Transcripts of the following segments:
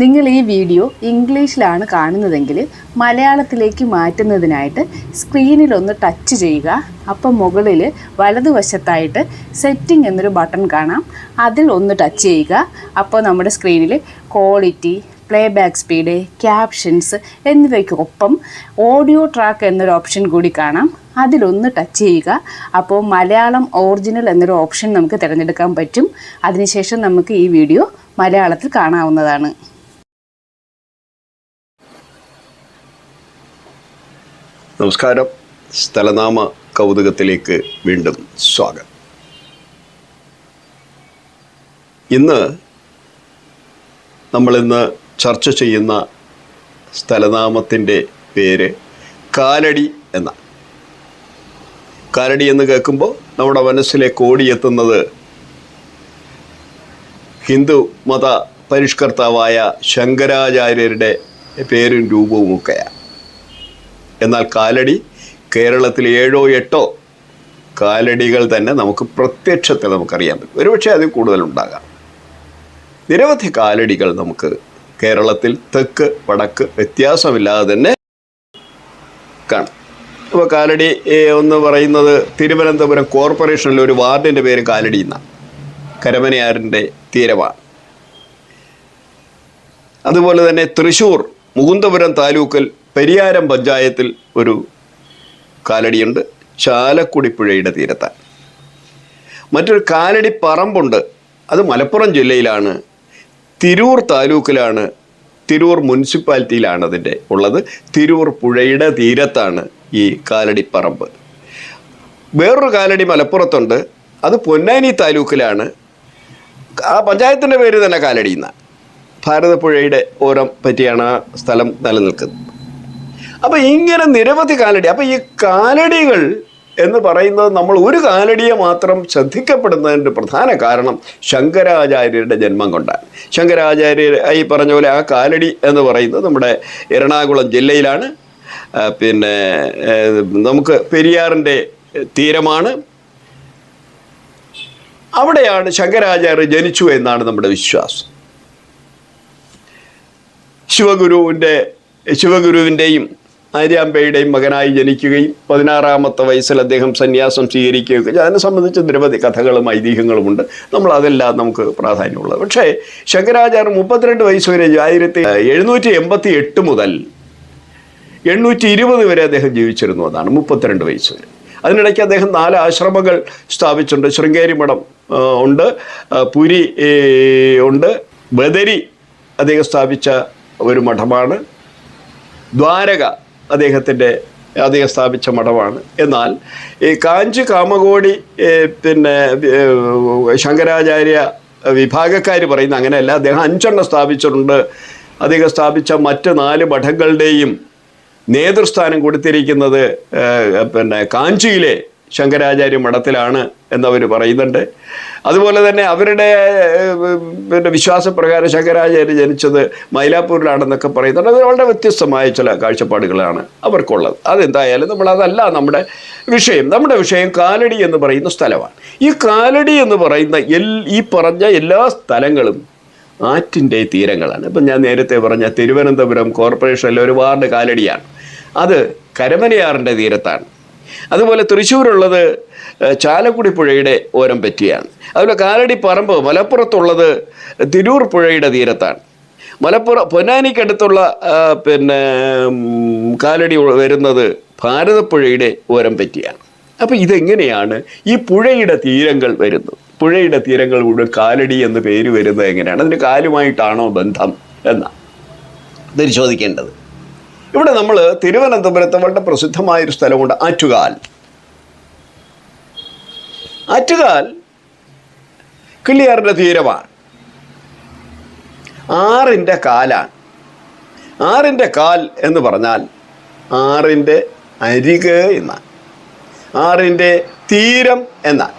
നിങ്ങൾ ഈ വീഡിയോ ഇംഗ്ലീഷിലാണ് കാണുന്നതെങ്കിൽ മലയാളത്തിലേക്ക് മാറ്റുന്നതിനായിട്ട് സ്ക്രീനിൽ ഒന്ന് ടച്ച് ചെയ്യുക. അപ്പോൾ മുകളിൽ വലതുവശത്തായിട്ട് സെറ്റിംഗ് എന്നൊരു ബട്ടൺ കാണാം. അതിൽ ഒന്ന് ടച്ച് ചെയ്യുക. അപ്പോൾ നമ്മുടെ സ്ക്രീനിൽ quality playback speed captions എന്നിവയ്ക്കൊപ്പം ഓഡിയോ ട്രാക്ക് എന്നൊരു ഓപ്ഷൻ കൂടി കാണാം. അതിലൊന്ന് ടച്ച് ചെയ്യുക. അപ്പോൾ മലയാളം ഒറിജിനൽ എന്നൊരു ഓപ്ഷൻ നമുക്ക് തിരഞ്ഞെടുക്കാൻ പറ്റും. അതിനുശേഷം നമുക്ക് ഈ വീഡിയോ മലയാളത്തിൽ കാണാവുന്നതാണ്. നമസ്കാരം. സ്ഥലനാമ കൗതുകത്തിലേക്ക് വീണ്ടും സ്വാഗതം. ഇന്ന് നമ്മളിന്ന് ചർച്ച ചെയ്യുന്ന സ്ഥലനാമത്തിന്റെ പേര് കാലടി എന്നാണ്. കാലടി എന്ന് കേൾക്കുമ്പോൾ നമ്മുടെ മനസ്സിലേക്ക് ഓടിയെത്തുന്നത് ഹിന്ദു മത പരിഷ്കർത്താവായ ശങ്കരാചാര്യരുടെ പേരും രൂപവുമൊക്കെയാണ്. എന്നാൽ കാലടി കേരളത്തിൽ ഏഴോ എട്ടോ കാലടികൾ തന്നെ നമുക്ക് പ്രത്യക്ഷത്തിൽ നമുക്കറിയാൻ പറ്റും. ഒരുപക്ഷെ അതിൽ കൂടുതലുണ്ടാകാം. നിരവധി കാലടികൾ നമുക്ക് കേരളത്തിൽ തെക്ക് വടക്ക് വ്യത്യാസമില്ലാതെ തന്നെ കാണാം. അപ്പോൾ കാലടി എന്ന് പറയുന്നത് തിരുവനന്തപുരം കോർപ്പറേഷനിലെ ഒരു വാർഡിന്റെ പേര് കാലടി എന്നാണ്. കരമനയാറിന്റെ തീരമാണ്. അതുപോലെ തന്നെ തൃശ്ശൂർ മുകുന്ദപുരം താലൂക്കിൽ പെരിയാരം പഞ്ചായത്തിൽ ഒരു കാലടിയുണ്ട്. ചാലക്കുടി പുഴയുടെ തീരത്താണ് മറ്റൊരു കാലടി പറമ്പുണ്ട്. അത് മലപ്പുറം ജില്ലയിലാണ്. തിരൂർ താലൂക്കിലാണ്. തിരൂർ മുനിസിപ്പാലിറ്റിയിലാണ് അതിന്റെ ഉള്ളത്. തിരൂർ പുഴയുടെ തീരത്താണ് ഈ കാലടി പറമ്പ്. വേറൊരു കാലടി മലപ്പുറത്തുണ്ട്. അത് പൊന്നാനി താലൂക്കിലാണ്. ആ പഞ്ചായത്തിന്റെ പേര് തന്നെ കാലടി ഭാരതപ്പുഴയുടെ ഓരം പറ്റിയാണ് ആ സ്ഥലം നിലനിൽക്കുന്നത്. അപ്പം ഇങ്ങനെ നിരവധി കാലടി. അപ്പം ഈ കാലടികൾ എന്ന് പറയുന്നത് നമ്മൾ ഒരു കാലടിയെ മാത്രം ശ്രദ്ധിക്കപ്പെടുന്നതിന്റെ പ്രധാന കാരണം ശങ്കരാചാര്യരുടെ ജന്മം കൊണ്ടാണ്. ശങ്കരാചാര്യർ ഈ പറഞ്ഞ പോലെ ആ കാലടി എന്ന് പറയുന്നത് നമ്മുടെ എറണാകുളം ജില്ലയിലാണ്. പിന്നെ നമുക്ക് പെരിയാറിന്റെ തീരമാണ്. അവിടെയാണ് ശങ്കരാചാര്യർ ജനിച്ചു എന്നാണ് നമ്മുടെ വിശ്വാസം. ശിവഗുരുവിന്റെ ശിവഗുരുവിന്റെയും ആര്യാമ്പയുടെയും മകനായി ജനിക്കുകയും പതിനാറാമത്തെ വയസ്സിൽ അദ്ദേഹം സന്യാസം സ്വീകരിക്കുകയൊക്കെ അതിനെ സംബന്ധിച്ച് നിരവധി കഥകളും ഐതിഹ്യങ്ങളുമുണ്ട്. നമ്മൾ അതെല്ലാം നമുക്ക് പ്രാധാന്യമുള്ളത്. പക്ഷേ ശങ്കരാചാര്യർ മുപ്പത്തിരണ്ട് വയസ്സ് വരെ ആയിരത്തി എഴുന്നൂറ്റി എൺപത്തി എട്ട് മുതൽ എണ്ണൂറ്റി ഇരുപത് വരെ അദ്ദേഹം ജീവിച്ചിരുന്നു അതാണ് മുപ്പത്തിരണ്ട് വയസ്സ് വരെ. അതിനിടയ്ക്ക് അദ്ദേഹം നാല് ആശ്രമങ്ങൾ സ്ഥാപിച്ചിട്ടുണ്ട്. ശൃംഗേരി മഠം ഉണ്ട്. പുരി ഉണ്ട്. ബദരി അദ്ദേഹം സ്ഥാപിച്ച ഒരു മഠമാണ്. ദ്വാരക അദ്ദേഹത്തിന്റെ അദ്ദേഹം സ്ഥാപിച്ച മഠമാണ്. എന്നാൽ ഈ കാഞ്ചി കാമകോടി പിന്നെ ശങ്കരാചാര്യ വിഭാഗക്കാർ പറയുന്ന അങ്ങനെയല്ല. അദ്ദേഹം അഞ്ചെണ്ണം സ്ഥാപിച്ചിട്ടുണ്ട്. അദ്ദേഹം സ്ഥാപിച്ച മറ്റ് നാല് മഠങ്ങളുടെയും നേതൃസ്ഥാനം കൊടുത്തിരിക്കുന്നത് പിന്നെ കാഞ്ചിയിലെ ശങ്കരാചാര്യ മഠത്തിലാണ് എന്നവർ പറയുന്നുണ്ട്. അതുപോലെ തന്നെ അവരുടെ പിന്നെ വിശ്വാസപ്രകാരം ശങ്കരാചാര്യ ജനിച്ചത് മൈലാപ്പൂരിലാണെന്നൊക്കെ പറയുന്നുണ്ട്. അത് വളരെ വ്യത്യസ്തമായ ചില കാഴ്ചപ്പാടുകളാണ് അവർക്കുള്ളത്. അതെന്തായാലും നമ്മൾ അതല്ല നമ്മുടെ വിഷയം. നമ്മുടെ വിഷയം കാലടി എന്ന് പറയുന്ന സ്ഥലമാണ്. ഈ കാലടി എന്ന് പറയുന്ന എൽ ഈ പറഞ്ഞ എല്ലാ സ്ഥലങ്ങളും ആറ്റിന്റെ തീരങ്ങളാണ്. ഇപ്പം ഞാൻ നേരത്തെ പറഞ്ഞ തിരുവനന്തപുരം കോർപ്പറേഷനിലെ ഒരു വാർഡ് കാലടിയാണ്. അത് കരമനയാറിന്റെ തീരത്താണ്. അതുപോലെ തൃശ്ശൂരുള്ളത് ചാലക്കുടി പുഴയുടെ ഓരം പറ്റിയാണ്. അതുപോലെ കാലടി പറമ്പ് മലപ്പുറത്തുള്ളത് തിരൂർ പുഴയുടെ തീരത്താണ്. മലപ്പുറം പൊന്നാനിക്കടുത്തുള്ള പിന്നെ കാലടി വരുന്നത് ഭാരതപ്പുഴയുടെ ഓരം പറ്റിയാണ്. അപ്പോൾ ഇതെങ്ങനെയാണ് ഈ പുഴയുടെ തീരങ്ങൾ വരുന്നത്? പുഴയുടെ തീരങ്ങൾ മുഴുവൻ കാലടി എന്ന് പേര് വരുന്നത് എങ്ങനെയാണ്? അതിന് കാലുമായിട്ടാണോ ബന്ധം എന്നാണ്. പരിശോധിക്കേണ്ടത്. ഇവിടെ നമ്മൾ തിരുവനന്തപുരത്ത് വളരെ പ്രസിദ്ധമായൊരു സ്ഥലമുണ്ട് ആറ്റുകാൽ. ആറ്റുകാൽ കിള്ളിയാറിന്റെ തീരമാണ്. ആറിന്റെ കാലാണ്. ആറിന്റെ കാൽ എന്ന് പറഞ്ഞാൽ ആറിന്റെ അരിക് എന്നാണ്. ആറിന്റെ തീരം എന്നാണ്.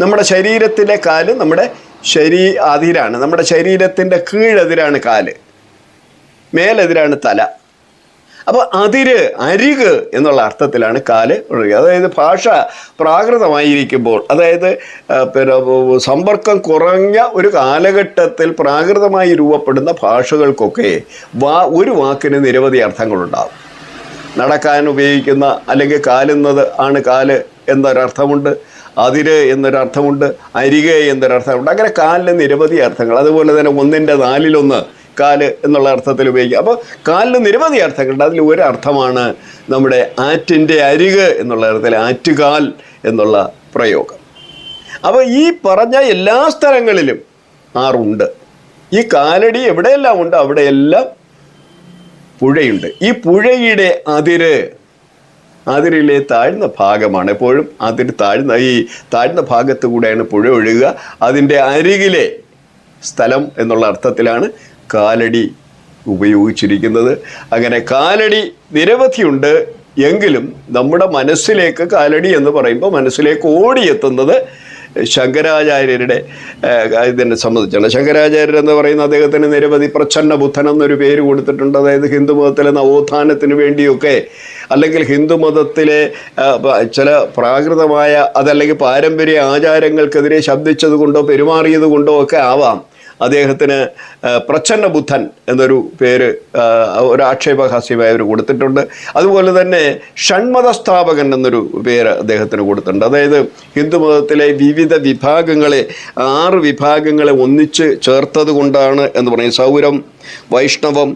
നമ്മുടെ ശരീരത്തിലെ കാൽ നമ്മുടെ ശരീ അതിരാണ്. നമ്മുടെ ശരീരത്തിന്റെ കീഴെതിരാണ് കാൽ. മേലെതിരാണ് തല. അപ്പോൾ അതിര് അരിക് എന്നുള്ള അർത്ഥത്തിലാണ് കാൽ ഒഴുകുക. അതായത് ഭാഷ പ്രാകൃതമായിരിക്കുമ്പോൾ അതായത് പിന്നെ സമ്പർക്കം കുറഞ്ഞ ഒരു കാലഘട്ടത്തിൽ പ്രാകൃതമായി രൂപപ്പെടുന്ന ഭാഷകൾക്കൊക്കെ വാ ഒരു വാക്കിന് നിരവധി അർത്ഥങ്ങളുണ്ടാകും നടക്കാൻ ഉപയോഗിക്കുന്ന അല്ലെങ്കിൽ കാലുന്നത് ആണ് കാൽ എന്നൊരർത്ഥമുണ്ട് അതിര് എന്നൊരർത്ഥമുണ്ട് അരികെ എന്നൊരർത്ഥമുണ്ട്. അങ്ങനെ കാലിന് നിരവധി അർത്ഥങ്ങൾ. അതുപോലെ തന്നെ ഒന്നിന്റെ നാലിലൊന്ന് കാൽ എന്നുള്ള അർത്ഥത്തിൽ ഉപയോഗിക്കുക. അപ്പോൾ കാലിന് നിരവധി അർത്ഥങ്ങളുണ്ട്. അതിൽ ഒരു അർത്ഥമാണ് നമ്മുടെ ആറ്റിന്റെ അരിക് എന്നുള്ള അർത്ഥത്തിൽ ആറ്റുകാൽ എന്നുള്ള പ്രയോഗം. അപ്പോൾ ഈ പറഞ്ഞ എല്ലാ സ്ഥലങ്ങളിലും ആറുണ്ട്. ഈ കാലടി എവിടെയെല്ലാം ഉണ്ട്? അവിടെയെല്ലാം പുഴയുണ്ട്. ഈ പുഴയുടെ അതിര് അതിരിലെ താഴ്ന്ന ഭാഗമാണ്. എപ്പോഴും അതിന് താഴ്ന്ന ഈ താഴ്ന്ന ഭാഗത്ത് കൂടെയാണ് പുഴ ഒഴുകുക. അതിന്റെ അരികിലെ സ്ഥലം എന്നുള്ള അർത്ഥത്തിലാണ് കാലടി ഉപയോഗിച്ചിരിക്കുന്നത്. അങ്ങനെ കാലടി നിരവധിയുണ്ട് എങ്കിലും നമ്മുടെ മനസ്സിലേക്ക് കാലടി എന്ന് പറയുമ്പോൾ മനസ്സിലേക്ക് ഓടിയെത്തുന്നത് ശങ്കരാചാര്യരുടെ ഇതിനെ സംബന്ധിച്ചാണ്. ശങ്കരാചാര്യർ എന്ന് പറയുന്ന അദ്ദേഹത്തിന് നിരവധി പ്രച്ഛന്ന ബുദ്ധൻ എന്നൊരു പേര് കൊടുത്തിട്ടുണ്ട്. അതായത് ഹിന്ദു മതത്തിലെ നവോത്ഥാനത്തിന് വേണ്ടിയൊക്കെ അല്ലെങ്കിൽ ഹിന്ദു മതത്തിലെ ചില പ്രാകൃതമായ അതല്ലെങ്കിൽ പാരമ്പര്യ ആചാരങ്ങൾക്കെതിരെ ശബ്ദിച്ചത് കൊണ്ടോ പെരുമാറിയത് കൊണ്ടോ ഒക്കെ ആവാം. അദ്ദേഹത്തിന് പ്രച്ഛന്ന ബുദ്ധൻ എന്നൊരു പേര് ഒരു ആക്ഷേപഹാസ്യമായി അവർ കൊടുത്തിട്ടുണ്ട്. അതുപോലെ തന്നെ ഷൺമത സ്ഥാപകൻ എന്നൊരു പേര് അദ്ദേഹത്തിന് കൊടുത്തിട്ടുണ്ട്. അതായത് ഹിന്ദുമതത്തിലെ വിവിധ വിഭാഗങ്ങളെ ആറ് വിഭാഗങ്ങളെ ഒന്നിച്ച് ചേർത്തത് കൊണ്ടാണ് എന്ന് പറയും. സൗരം വൈഷ്ണവം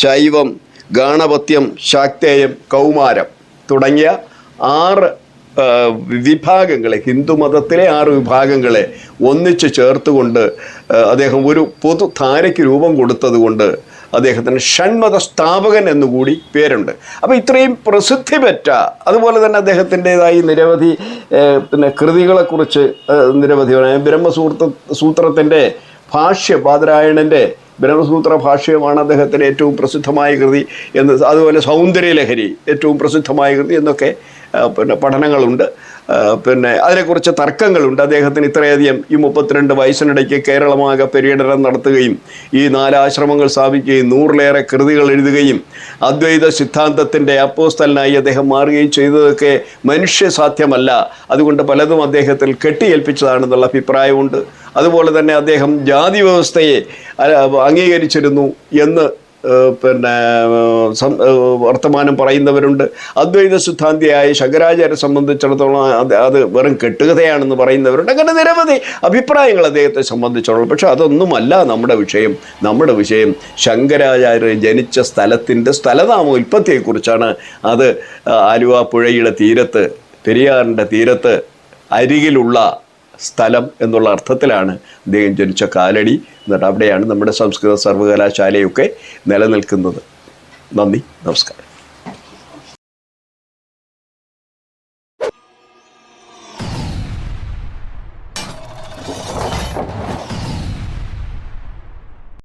ശൈവം ഗാണപത്യം ശാക്തേയം കൗമാരം തുടങ്ങിയ ആറ് വിഭാഗങ്ങളെ ഹിന്ദു മതത്തിലെ ആറ് വിഭാഗങ്ങളെ ഒന്നിച്ച് ചേർത്തുകൊണ്ട് അദ്ദേഹം ഒരു പൊതു ധാരയ്ക്ക് രൂപം കൊടുത്തതുകൊണ്ട് അദ്ദേഹത്തിന് ഷൺമത സ്ഥാപകൻ എന്നുകൂടി പേരുണ്ട്. അപ്പോൾ ഇത്രയും പ്രസിദ്ധി പെറ്റ അതുപോലെ തന്നെ അദ്ദേഹത്തിന്റെതായി നിരവധി പിന്നെ കൃതികളെക്കുറിച്ച് നിരവധി ബ്രഹ്മസൂത്ര സൂത്രത്തിന്റെ ഭാഷ്യ പാതരായണന്റെ ബ്രഹ്മസൂത്ര ഭാഷ്യമാണ് അദ്ദേഹത്തിന്റെ ഏറ്റവും പ്രസിദ്ധമായ കൃതി എന്ന് അതുപോലെ സൗന്ദര്യലഹരി ഏറ്റവും പ്രസിദ്ധമായ കൃതി എന്നൊക്കെ പിന്നെ പഠനങ്ങളുണ്ട്. പിന്നെ അതിനെക്കുറിച്ച് തർക്കങ്ങളുണ്ട്. അദ്ദേഹത്തിന് ഇത്രയധികം ഈ മുപ്പത്തിരണ്ട് വയസ്സിനിടയ്ക്ക് കേരളമാകെ പര്യടനം നടത്തുകയും ഈ നാലാശ്രമങ്ങൾ സ്ഥാപിക്കുകയും നൂറിലേറെ കൃതികൾ എഴുതുകയും അദ്വൈത സിദ്ധാന്തത്തിന്റെ അപ്പോസ്തലനായി അദ്ദേഹം മാറുകയും ചെയ്തതൊക്കെ മനുഷ്യ സാധ്യമല്ല അതുകൊണ്ട് പലതും അദ്ദേഹത്തിൽ കെട്ടിയേൽപ്പിച്ചതാണെന്നുള്ള അഭിപ്രായമുണ്ട്. അതുപോലെ തന്നെ അദ്ദേഹം ജാതി വ്യവസ്ഥയെ അംഗീകരിച്ചിരുന്നു എന്ന് പിന്നെ വർത്തമാനം പറയുന്നവരുണ്ട്. അദ്വൈത സിദ്ധാന്തിയായ ശങ്കരാചാര്യ സംബന്ധിച്ചിടത്തോളം അത് അത് വെറും കെട്ടുകഥയാണെന്ന് പറയുന്നവരുണ്ട്. അങ്ങനെ നിരവധി അഭിപ്രായങ്ങൾ അദ്ദേഹത്തെ സംബന്ധിച്ചോളം പക്ഷെ അതൊന്നുമല്ല നമ്മുടെ വിഷയം. നമ്മുടെ വിഷയം ശങ്കരാചാര്യ ജനിച്ച സ്ഥലത്തിന്റെ സ്ഥലനാമ ഉൽപ്പത്തിയെക്കുറിച്ചാണ്. അത് ആലുവ പുഴയുടെ തീരത്ത് പെരിയാറിന്റെ തീരത്ത് അരികിലുള്ള സ്ഥലം എന്നുള്ള അർത്ഥത്തിലാണ് അദ്ദേഹം ജനിച്ച കാലടി. എന്നിട്ട് അവിടെയാണ് നമ്മുടെ സംസ്കൃത സർവകലാശാലയൊക്കെ നിലനിൽക്കുന്നത്. നന്ദി നമസ്കാരം.